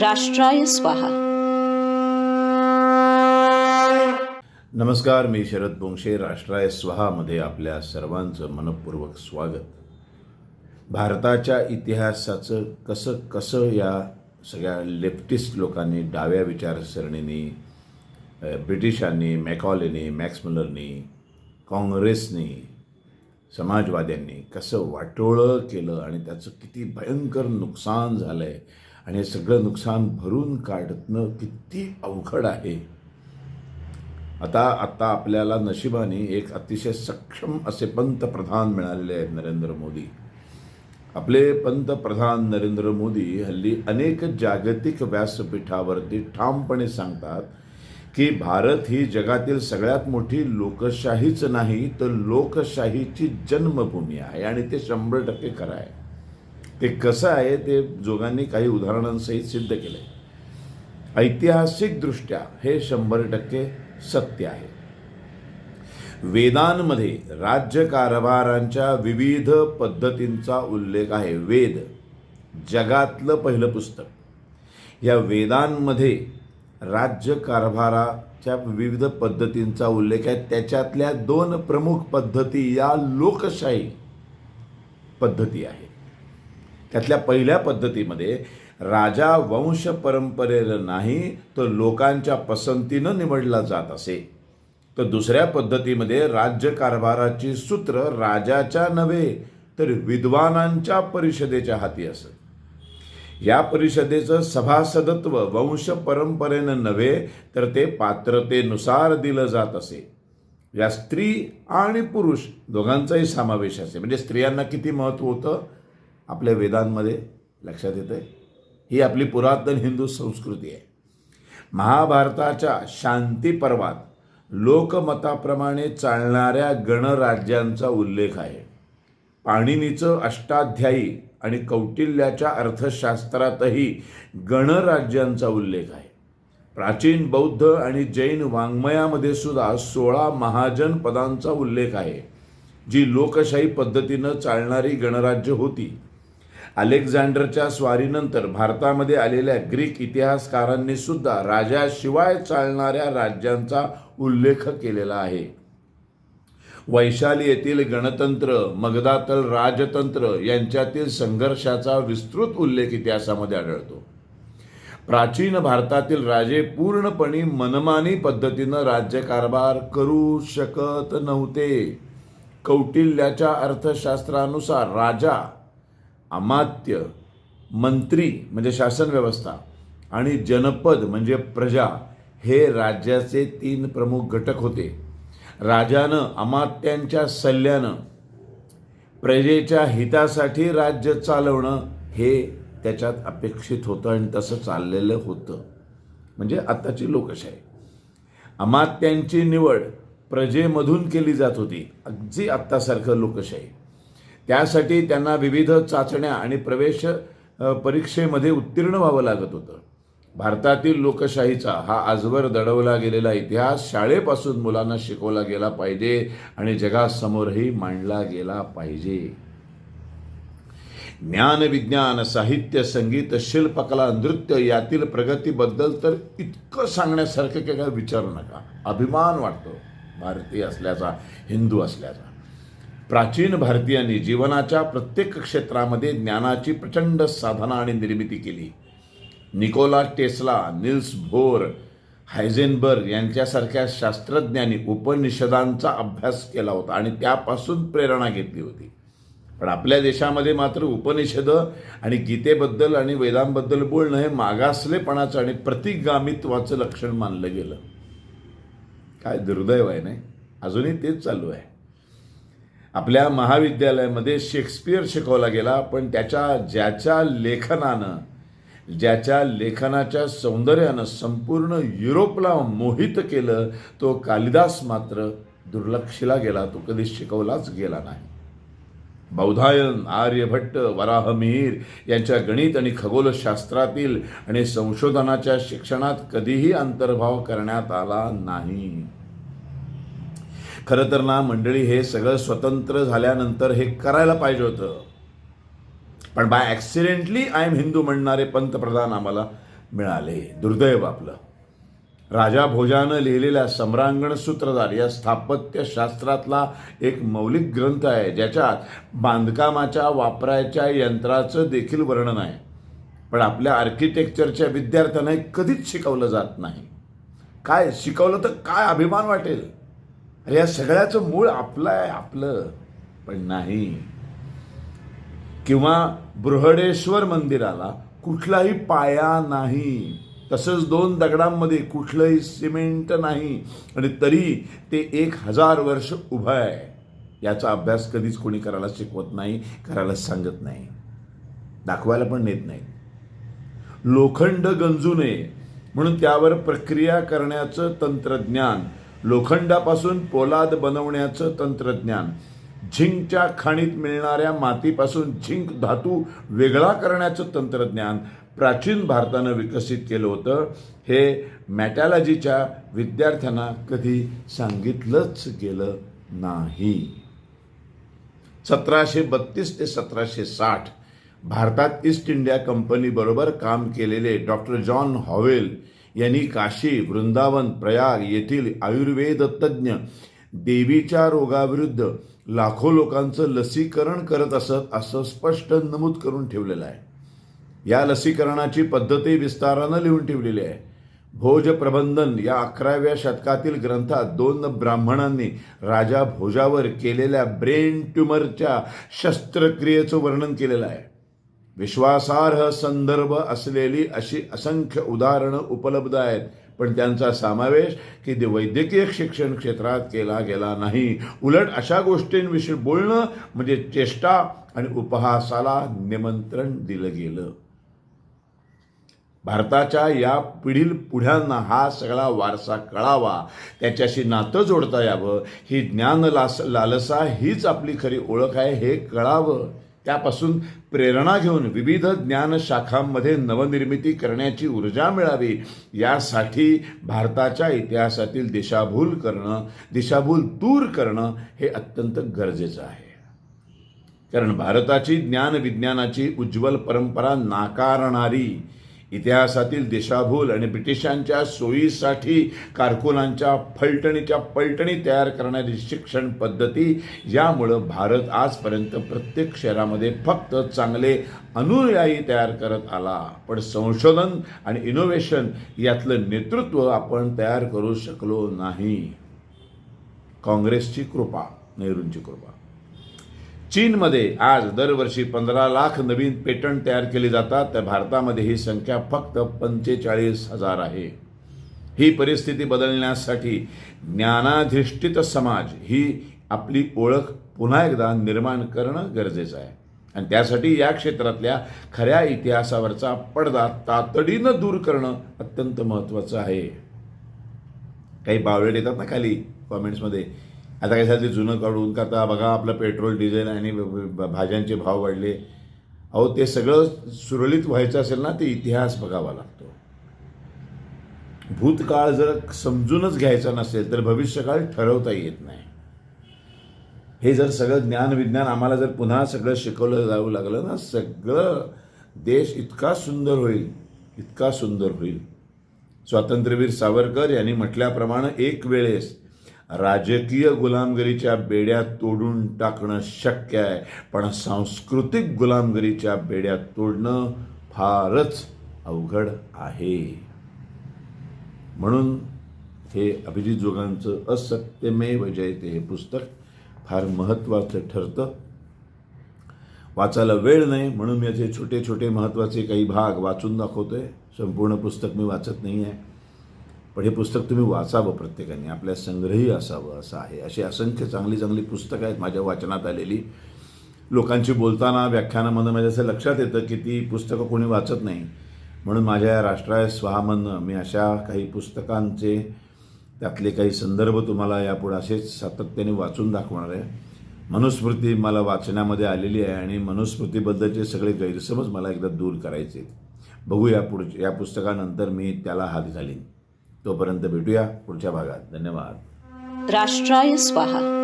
राष्ट्राय स्वाहा। नमस्कार मी शरद बोंगशे राष्ट्राय स्वाहामध्ये आपल्या सर्वांचं मनपूर्वक स्वागत. भारताच्या इतिहासाचं कसं कसं या सगळ्या लेफ्टिस्ट लोकांनी डाव्या विचारसरणीने ब्रिटिशांनी मॅकॉलेनी मॅक्समलरनी काँग्रेसनी समाजवाद्यांनी कसं वाटोळं केलं आणि त्याचं किती भयंकर नुकसान झालं आहे आणि हे सगळं नुकसान भरून काढणं किती अवघड आहे. आता आता आपल्याला नशिबाने एक अतिशय सक्षम असे पंतप्रधान मिळालेले आहेत नरेंद्र मोदी. आपले पंतप्रधान नरेंद्र मोदी हल्ली अनेक जागतिक व्यासपीठावरती ठामपणे सांगतात की भारत ही जगातील सगळ्यात मोठी लोकशाहीच नाही तर लोकशाहीची जन्मभूमी आहे आणि ते शंभर टक्के खरं आहे. ते कसं आहे ते जोगांनी काही उदाहरणांसहित सिद्ध केलं आहे ऐतिहासिकदृष्ट्या हे शंभर टक्के सत्य आहे. वेदांमध्ये राज्यकारभारांच्या विविध पद्धतींचा उल्लेख आहे. वेद जगातलं पहिलं पुस्तक. या वेदांमध्ये राज्यकारभाराच्या विविध पद्धतींचा उल्लेख आहे. त्याच्यातल्या दोन प्रमुख पद्धती या लोकशाही पद्धती आहेत. त्यातल्या पहिल्या पद्धतीमध्ये राजा वंश परंपरेनं नाही तर लोकांच्या पसंतीनं निवडला जात असे. तर दुसऱ्या पद्धतीमध्ये राज्यकारभाराची सूत्र राजाच्या नव्हे तर विद्वानांच्या परिषदेच्या हाती असत. या परिषदेचं सभासदत्व वंश परंपरेनं नव्हे तर ते पात्रतेनुसार दिलं जात असे. या स्त्री आणि पुरुष दोघांचाही समावेश असे. म्हणजे स्त्रियांना किती महत्त्व होतं? आपल्या वेदांमध्ये लक्षात येतं ही आपली पुरातन हिंदू संस्कृती आहे. महाभारताच्या शांती पर्वात लोकमताप्रमाणे चालणाऱ्या गणराज्यांचा उल्लेख आहे. पाणिनीचं अष्टाध्यायी आणि कौटिल्याच्या अर्थशास्त्रातही गणराज्यांचा उल्लेख आहे. प्राचीन बौद्ध आणि जैन वाङ्मयामध्ये सुद्धा सोळा महाजन पदांचा उल्लेख आहे जी लोकशाही पद्धतीनं चालणारी गणराज्य होती. अलेक्झांडरच्या स्वारीनंतर भारतामध्ये आलेल्या ग्रीक इतिहासकारांनी सुद्धा राजाशिवाय चालणाऱ्या राज्यांचा उल्लेख केलेला आहे. वैशाली येथील गणतंत्र मगदातल राजतंत्र यांच्यातील संघर्षाचा विस्तृत उल्लेख इतिहासामध्ये आढळतो. प्राचीन भारतातील राजे पूर्णपणे मनमानी पद्धतीनं राज्यकारभार करू शकत नव्हते. कौटिल्याच्या अर्थशास्त्रानुसार राजा अमात्य मंत्री म्हणजे शासन व्यवस्था आणि जनपद म्हणजे प्रजा हे राज्याचे तीन प्रमुख घटक होते. राजानं अमात्यांच्या सल्ल्यानं प्रजेच्या हितासाठी राज्य चालवणं हे त्याच्यात अपेक्षित होतं आणि तसं चाललेलं होतं. म्हणजे आत्ताची लोकशाही. अमात्यांची निवड प्रजेमधून केली जात होती. अगदी आत्तासारखं लोकशाही. त्यासाठी त्यांना विविध चाचण्या आणि प्रवेश परीक्षेमध्ये उत्तीर्ण व्हावं लागत होतं. भारतातील लोकशाहीचा हा आजवर दडवला गेलेला इतिहास शाळेपासून मुलांना शिकवला गेला पाहिजे आणि जगासमोरही मांडला गेला पाहिजे. ज्ञान विज्ञान साहित्य संगीत शिल्पकला नृत्य यातील प्रगतीबद्दल तर इतकं सांगण्यासारखं काही काय विचारू नका. अभिमान वाटतो. भारतीय असल्याचा हिंदू असल्याचा. प्राचीन भारतीयांनी जीवनाच्या प्रत्येक क्षेत्रामध्ये ज्ञानाची प्रचंड साधना आणि निर्मिती केली. Nikola Tesla Niels Bohr Heisenberg यांच्यासारख्या शास्त्रज्ञांनी उपनिषदांचा अभ्यास केला होता आणि त्यापासून प्रेरणा घेतली होती. पण आपल्या देशामध्ये मात्र उपनिषदं आणि गीतेबद्दल आणि वेदांबद्दल बोलणं हे मागासलेपणाचं आणि प्रतिगामित्वाचं लक्षण मानलं गेलं. काय दुर्दैव आहे नाही? अजूनही तेच चालू आहे. आपल्या महाविद्यालयामध्ये शेक्सपियर शिकवला गेला पण त्याच्या ज्याच्या लेखनानं ज्याच्या लेखनाच्या सौंदर्यानं संपूर्ण युरोपला मोहित केलं तो कालिदास मात्र दुर्लक्षिला गेला. तो कधी शिकवलाच गेला नाही. बौधायन आर्यभट्ट वराहमिहीर यांच्या गणित आणि खगोलशास्त्रातील आणि संशोधनाच्या शिक्षणात कधीही अंतर्भाव करण्यात आला नाही. खरं तर ना मंडळी हे सगळं स्वतंत्र झाल्यानंतर हे करायला पाहिजे होतं. पण by accidentally I am Hindu म्हणणारे पंतप्रधान आम्हाला मिळाले. दुर्दैव आपलं. राजा भोजानं लिहिलेल्या सम्रांगण सूत्रधार या स्थापत्यशास्त्रातला एक मौलिक ग्रंथ आहे ज्याच्यात बांधकामाच्या वापरायच्या यंत्राचं देखील वर्णन आहे. पण आपल्या आर्किटेक्चरच्या विद्यार्थ्यांना कधीच शिकवलं जात नाही. काय? शिकवलं तर काय अभिमान वाटेल? अरे या सगळ्याचं मूळ आपलं आहे आपलं. पण नाही. किंवा बृहडेश्वर मंदिराला कुठलाही पाया नाही. तसंच दोन दगडांमध्ये कुठलंही सिमेंट नाही. आणि तरी ते एक हजार वर्ष उभं आहे. याचा अभ्यास कधीच कोणी करायला शिकवत नाही करायला सांगत नाही. दाखवायला पण नेत नाही. लोखंड गंजू नये म्हणून त्यावर प्रक्रिया करण्याचं तंत्रज्ञान लोखंडापासून पोलाद बनवण्याचं तंत्रज्ञान. झिंकच्या खाणीत मिळणाऱ्या मातीपासून झिंक धातू वेगळा करण्याचं तंत्रज्ञान प्राचीन भारतानं विकसित केलं होतं. हे मॅटॅलॉजीच्या विद्यार्थ्यांना कधी सांगितलंच गेलं नाही. सतराशे बत्तीस ते सतराशे साठ भारतात ईस्ट इंडिया कंपनीबरोबर काम केलेले डॉक्टर जॉन हॉवेल यांनी काशी वृंदावन प्रयाग येथील आयुर्वेद तज्ज्ञ देवीच्या रोगाविरुद्ध लाखो लोकांचं लसीकरण करत असत असं स्पष्ट नमूद करून ठेवलेलं आहे. या लसीकरणाची पद्धती विस्तारानं लिहून ठेवलेली आहे. भोज प्रबंधन या अकराव्या शतकातील ग्रंथात दोन ब्राह्मणांनी राजा भोजावर केलेल्या ब्रेन ट्युमरच्या शस्त्रक्रियेचं वर्णन केलेलं आहे. विश्वासार्ह संदर्भ असलेली अशी असंख्य उदाहरणं उपलब्ध आहेत. पण त्यांचा समावेश की ते वैद्यकीय शिक्षण क्षेत्रात केला गेला नाही. उलट अशा गोष्टींविषयी बोलणं म्हणजे चेष्टा आणि उपहासाला निमंत्रण दिलं गेलं. भारताच्या या पिढील पुढ्यांना हा सगळा वारसा कळावा. त्याच्याशी नातं जोडता यावं. ही ज्ञान लास लालसा हीच आपली खरी ओळख आहे हे कळावं. त्यापासून प्रेरणा घेऊन विविध ज्ञानशाखांमध्ये नवनिर्मिती करण्याची ऊर्जा मिळावी यासाठी भारताच्या इतिहासातील दिशाभूल करणं दिशाभूल दूर करणं हे अत्यंत गरजेचं आहे. कारण भारताची ज्ञान विज्ञानाची उज्ज्वल परंपरा नाकारणारी इतिहासातील दिशाभूल आणि ब्रिटिशांच्या सोयीसाठी कारकुनांच्या फलटणीच्या पलटणी तयार करणारी शिक्षण पद्धती यामुळं भारत आजपर्यंत प्रत्येक शहरामध्ये फक्त चांगले अनुयायी तयार करत आला. पण संशोधन आणि इनोव्हेशन यातलं नेतृत्व आपण तयार करू शकलो नाही. काँग्रेसची कृपा नेहरूंची कृपा. चीनमध्ये आज दरवर्षी पंधरा लाख नवीन पेटंट तयार केली जातात. तर भारतामध्ये ही संख्या फक्त पंचेचाळीस हजार आहे. ही परिस्थिती बदलण्यासाठी ज्ञानाधिष्ठित समाज ही आपली ओळख पुन्हा एकदा निर्माण करणं गरजेचं आहे. आणि त्यासाठी या क्षेत्रातल्या खऱ्या इतिहासावरचा पडदा तातडीनं दूर करणं अत्यंत महत्त्वाचं आहे. काही बावळेट येतात ना खाली? कॉमेंट्समध्ये आता काय झालं ते जुनं काढून का आता बघा आपलं पेट्रोल डिझेल आणि भाज्यांचे भाव वाढले. अहो ते सगळं सुरळीत व्हायचं असेल ना ते इतिहास बघावा लागतो. भूतकाळ जर समजूनच घ्यायचा नसेल तर भविष्यकाळ ठरवता येत नाही. हे जर सगळं ज्ञान विज्ञान आम्हाला जर पुन्हा सगळं शिकवलं जाऊ लागलं ना सगळं देश इतका सुंदर होईल इतका सुंदर होईल. स्वातंत्र्यवीर सावरकर यांनी म्हटल्याप्रमाणे एक वेळेस राजकीय गुलामगिरीच्या बेड्या तोडून टाकणं शक्य आहे पण सांस्कृतिक गुलामगिरीच्या बेड्या तोडणं फारच अवघड आहे. म्हणून हे अभिजित जोगांचं असत्यमेव जयते हे पुस्तक फार महत्त्वाचं ठरतं. वाचायला वेळ नाही म्हणून मी याचे छोटे छोटे महत्त्वाचे काही भाग वाचून दाखवतोय. संपूर्ण पुस्तक मी वाचत नाही आहे पण हे पुस्तक तुम्ही वाचावं प्रत्येकाने आपल्या संग्रही असावं असं आहे. अशी असंख्य चांगली चांगली पुस्तकं आहेत माझ्या वाचनात आलेली. लोकांची बोलताना व्याख्यानामधून माझ्या म्हणजे असं लक्षात येतं की ती पुस्तकं कोणी वाचत नाही. म्हणून माझ्या या राष्ट्राय स्वाहामधनं मी अशा काही पुस्तकांचे त्यातले काही संदर्भ तुम्हाला यापुढे असेच सातत्याने वाचून दाखवणार आहे. मनुस्मृती मला वाचण्यामध्ये आलेली आहे आणि मनुस्मृतीबद्दलचे सगळे गैरसमज मला एकदा दूर करायचे बघू या पुढच्या या पुस्तकानंतर मी त्याला हात घालीन. तोपर्यंत भेटूया पुढच्या भागात. धन्यवाद. राष्ट्राय स्वाहा.